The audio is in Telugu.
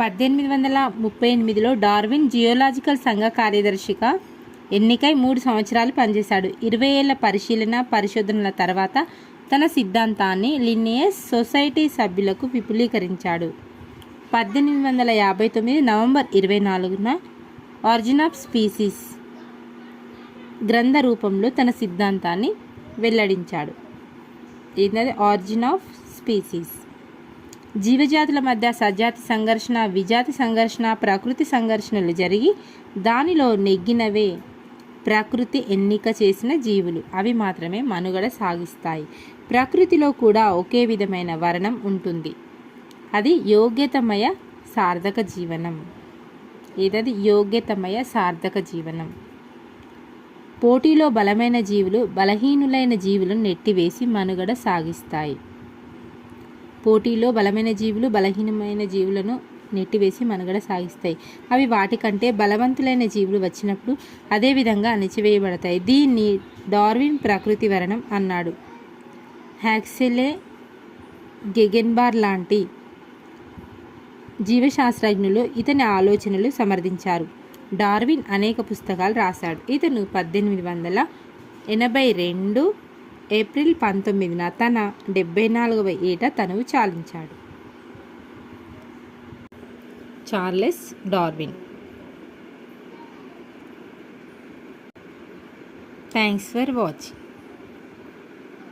పద్దెనిమిది వందల ముప్పై ఎనిమిదిలో డార్విన్ జియోలాజికల్ సంఘ కార్యదర్శిగా ఎన్నికై మూడు సంవత్సరాలు పనిచేశాడు. ఇరవై ఏళ్ళ పరిశీలన పరిశోధనల తర్వాత తన సిద్ధాంతాన్ని లినియస్ సొసైటీ సభ్యులకు విపులీకరించాడు. పద్దెనిమిది వందల యాభై తొమ్మిది నవంబర్ ఇరవై నాలుగున ఆరిజిన్ ఆఫ్ స్పీసీస్ గ్రంథ రూపంలో తన సిద్ధాంతాన్ని వెల్లడించాడు. ఏంటది? Origin of species. జీవజాతుల మధ్య సజాతి సంఘర్షణ విజాతి సంఘర్షణ ప్రకృతి సంఘర్షణలు జరిగి దానిలో నెగ్గినవే ప్రకృతి ఎన్నిక చేసిన జీవులు. అవి మాత్రమే మనుగడ సాగిస్తాయి. ప్రకృతిలో కూడా ఒకే విధమైన వర్ణం ఉంటుంది. అది యోగ్యతమయ సార్థక జీవనం. ఏదది? యోగ్యతమయ సార్థక జీవనం. పోటీలో బలమైన జీవులు బలహీనులైన జీవులను నెట్టివేసి మనుగడ సాగిస్తాయి. పోటీలో బలమైన జీవులు బలహీనమైన జీవులను నెట్టివేసి మనుగడ సాగిస్తాయి. అవి వాటికంటే బలవంతులైన జీవులు వచ్చినప్పుడు అదేవిధంగా అణచివేయబడతాయి అణిచివేయబడతాయి. దీన్ని డార్విన్ ప్రకృతి వరణం అన్నాడు. హ్యాక్సెలే గెగెన్బార్ లాంటి జీవశాస్త్రజ్ఞులు ఇతని ఆలోచనలు సమర్థించారు. డార్విన్ అనేక పుస్తకాలు రాశాడు. ఇతను పద్దెనిమిది వందల ఎనభై రెండు ఏప్రిల్ పంతొమ్మిదిన తన డెబ్బై నాలుగవ ఏట తనువు చాలించాడు. Charles Darwin. Thanks for watching.